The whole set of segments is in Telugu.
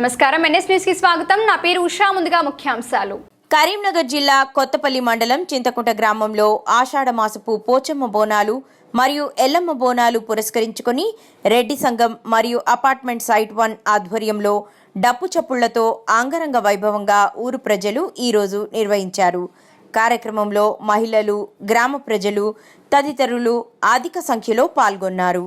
నమస్కారం. ఎన్ఎస్ న్యూస్కి స్వాగతం. నా పేరు ఉషా. ముందుగా ముఖ్యాంశాలు. కరీంనగర్ జిల్లా కొత్తపల్లి మండలం చింతకుంట గ్రామంలో ఆషాఢ మాసపు పోచమ్మ బోనాలు మరియు ఎల్లమ్మ బోనాలు పురస్కరించుకొని రెడ్డి సంఘం మరియు అపార్ట్మెంట్ సైట్ వన్ ఆధ్వర్యంలో డప్పు చప్పుళ్ళతో ఆంగరంగ వైభవంగా ఊరు ప్రజలు ఈరోజు నిర్వహించారు. కార్యక్రమంలో మహిళలు గ్రామ ప్రజలు తదితరులు అధిక సంఖ్యలో పాల్గొన్నారు.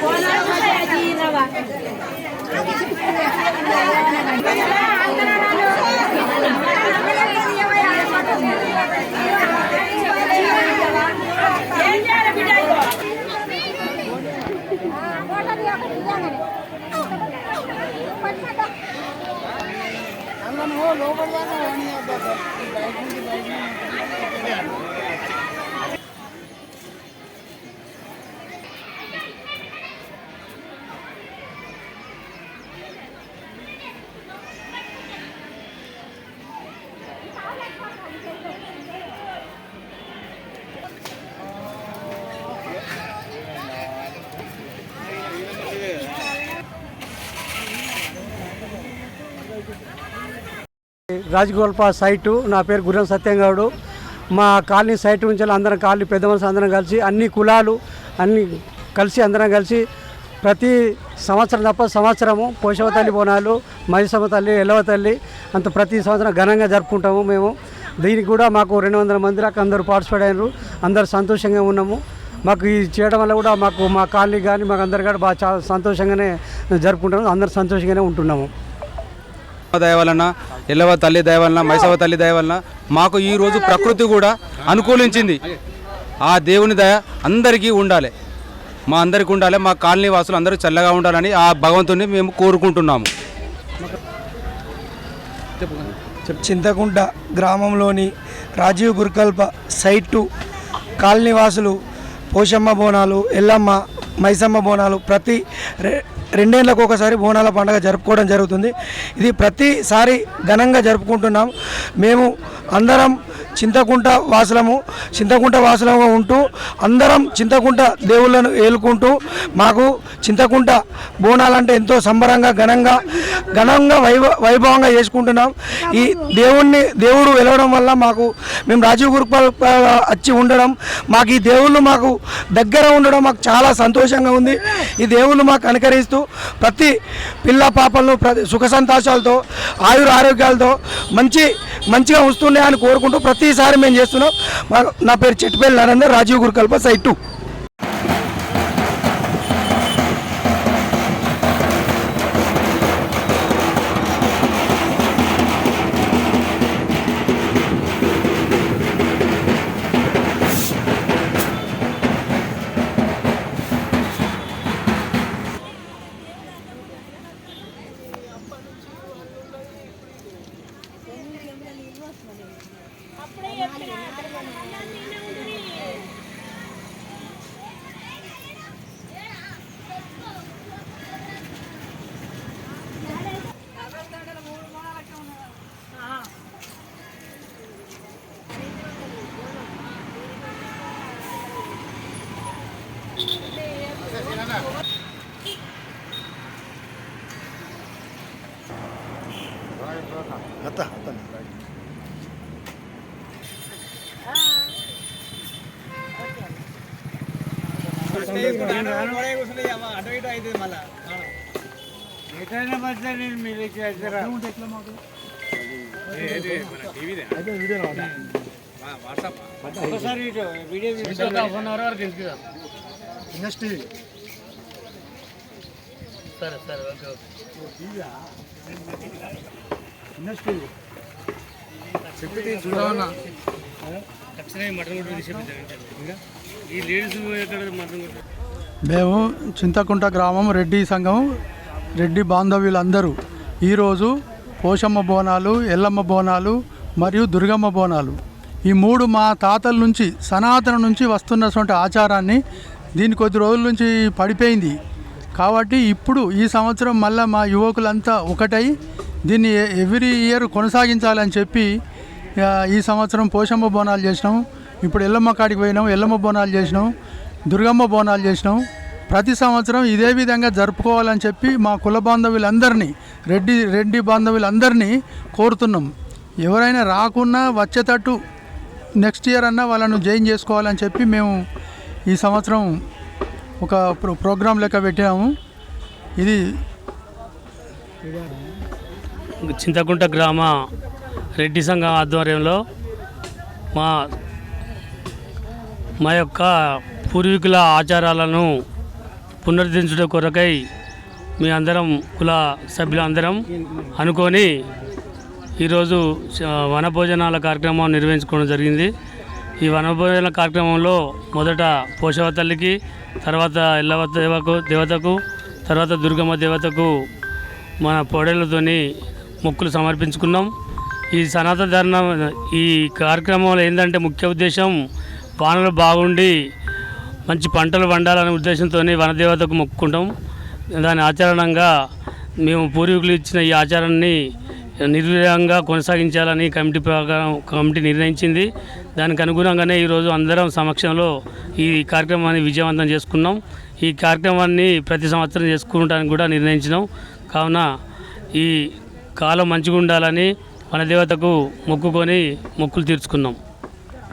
போனா లోపల దాకా బయట నుంచి బయట రాజగోల్ప సైటు నా పేరు గుర్రం సత్యంగౌడు. మా కాలనీ సైట్ నుంచి అందరం కాలనీ పెద్ద మనుషులు అందరం కలిసి అన్ని కులాలు అన్ని కలిసి అందరం కలిసి ప్రతి సంవత్సరం తప్ప సంవత్సరము పోషవ తల్లి బోనాలు మహిసమ తల్లి ఎల్లవ తల్లి అంత ప్రతి సంవత్సరం ఘనంగా జరుపుకుంటాము మేము. దీనికి కూడా మాకు రెండు వందల మంది దాకా అందరూ పార్టిసిపేట్ అయినారు. అందరు సంతోషంగా ఉన్నాము. మాకు ఇది చేయడం వల్ల కూడా మాకు మా కాలనీ కానీ మాకు అందరు కూడా బాగా చాలా సంతోషంగానే జరుపుకుంటాము. అందరు సంతోషంగానే ఉంటున్నాము. దయ వలన ఎల్లవ తల్లి దయ వలన మైసవ తల్లి దయ వలన మాకు ఈ రోజు ప్రకృతి కూడా అనుకూలించింది. ఆ దేవుని దయ అందరికీ ఉండాలి. మా అందరికీ ఉండాలి. మా కాలనీ వాసులు అందరూ చల్లగా ఉండాలని ఆ భగవంతుని మేము కోరుకుంటున్నాము. చింతకుంట గ్రామంలోని Rajiv Gurukalpa site two colony వాసులు పోషమ్మ బోనాలు ఎల్లమ్మ మైసమ్మ బోనాలు ప్రతి రెండేళ్ళకు ఒకసారి బోనాల పండుగ జరుపుకోవడం జరుగుతుంది. ఇది ప్రతిసారి ఘనంగా జరుపుకుంటున్నాం. మేము అందరం చింతకుంట వాసులము చింతకుంట వాసులంగా ఉంటూ అందరం చింతకుంట దేవుళ్ళను ఏలుకుంటూ మాకు చింతకుంట బోనాలంటే ఎంతో సంబరంగా ఘనంగా ఘనంగా వైభ వైభవంగా చేసుకుంటున్నాం. ఈ దేవుణ్ణి దేవుడు వెలవడం వల్ల మాకు మేము రాజీవ్ గురుపాల్ వచ్చి ఉండడం మాకు ఈ దేవుళ్ళు మాకు దగ్గర ఉండడం మాకు చాలా సంతోషంగా ఉంది. ఈ దేవుళ్ళు మాకు అనుకరిస్తూ ప్రతి పిల్ల పాపలను ప్రతి సుఖ సంతోషాలతో ఆయుర ఆరోగ్యాలతో మంచి మంచిగా వస్తున్నాయని కోరుకుంటూ ప్రతి ప్రతిసారి మేము చేస్తున్నాం. నా పేరు చెట్టుపల్లి నరేందర్ రాజీవ్ గురుకల్ప సైట్ టూ. हात हात ఎట్లయినా మధ్య నేను మీ దగ్గర ఎట్లా మాకు ఒకసారి వీడియో వీడియో వన్ అవర్ వరకు తీసుకురా నెక్స్ట్ మేము చింతకుంట గ్రామం రెడ్డి సంఘం రెడ్డి బాంధవ్యులందరూ ఈరోజు పోషమ్మ బోనాలు ఎల్లమ్మ బోనాలు మరియు దుర్గమ్మ బోనాలు. ఈ మూడు మా తాతల నుంచి సనాతన నుంచి వస్తున్నటువంటి ఆచారాన్ని దీని కొద్ది రోజుల నుంచి పడిపోయింది. కాబట్టి ఇప్పుడు ఈ సంవత్సరం మళ్ళీ మా యువకులంతా ఒకటై దీన్ని ఎవ్రీ ఇయర్ కొనసాగించాలని చెప్పి ఈ సంవత్సరం పోషమ్మ బోనాలు చేసినాం ఇప్పుడు ఎల్లమ్మ కాడికి పోయినాం ఎల్లమ్మ బోనాలు చేసినాం దుర్గమ్మ బోనాలు చేసినాం ప్రతి సంవత్సరం ఇదే విధంగా జరుపుకోవాలని చెప్పి మా కుల బాంధవులందరినీ రెడ్డి రెడ్డి బాంధవులందరినీ కోరుతున్నాం. ఎవరైనా రాకున్నా వచ్చేటట్టు నెక్స్ట్ ఇయర్ అన్నా వాళ్ళను జాయిన్ చేసుకోవాలని చెప్పి మేము ఈ సంవత్సరం ఒక ప్రోగ్రాం లెక్క పెట్టాము. ఇది చింతకుంట గ్రామ రెడ్డి సంఘం ఆధ్వర్యంలో మా మా యొక్క పూర్వీకుల ఆచారాలను పునరుద్ధరించుట కొరకై మీ అందరం కుల సభ్యులందరం అనుకొని ఈరోజు వనభోజనాల కార్యక్రమం నిర్వహించుకోవడం జరిగింది. ఈ వనభోజన కార్యక్రమంలో మొదట పోషవ తల్లికి తర్వాత ఎల్లవ దేవకు దేవతకు తర్వాత దుర్గమ్మ దేవతకు మన పొడేళ్ళతోని మొక్కులు సమర్పించుకున్నాం. ఈ సనాతన ధర్మ ఈ కార్యక్రమంలో ఏంటంటే ముఖ్య ఉద్దేశం వానలు బాగుండి మంచి పంటలు పండాలనే ఉద్దేశంతో వనదేవతకు మొక్కుకుంటాం. దాని ఆచరణంగా మేము పూర్వీకులు ఇచ్చిన ఈ ఆచారాన్ని నిర్విధంగా కొనసాగించాలని కమిటీ ప్రకారం కమిటీ నిర్ణయించింది. దానికి అనుగుణంగానే ఈరోజు అందరం సమక్షంలో ఈ కార్యక్రమాన్ని విజయవంతం చేసుకున్నాం. ఈ కార్యక్రమాన్ని ప్రతి సంవత్సరం చేసుకుంటానికి కూడా నిర్ణయించినాం. కావున ఈ కాలం మంచిగా ఉండాలని మన దేవతకు మొక్కుకొని మొక్కులు తీర్చుకున్నాం.